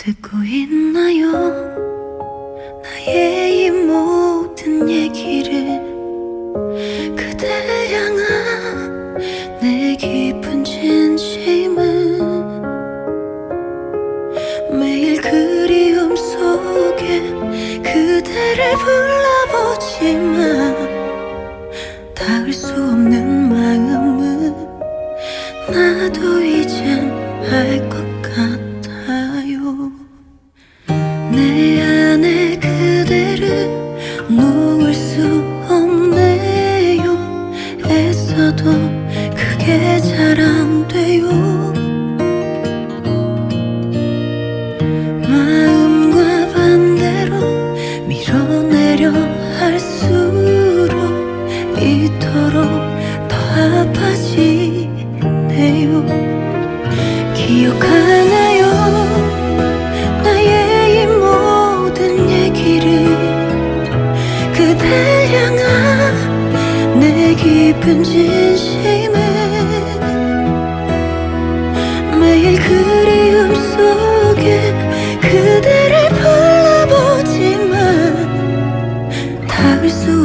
듣고 있나요? 나의 이 모든 얘기를 그댈 향한 내 깊은 진심은 매일 그리움 속에 그대를 불러보지만 닿을 수 없는 마음은 나도 이젠 알 것 같아 그대를 놓을 수 없네요. 애써도 그게 잘 안 돼요. 마음과 반대로 밀어내려 할수록 이토록 더 아파지네요. 기억하나 그댈 향한 내 깊은 진심에 매일 그리움 속에 그대를 불러보지만 닿을 수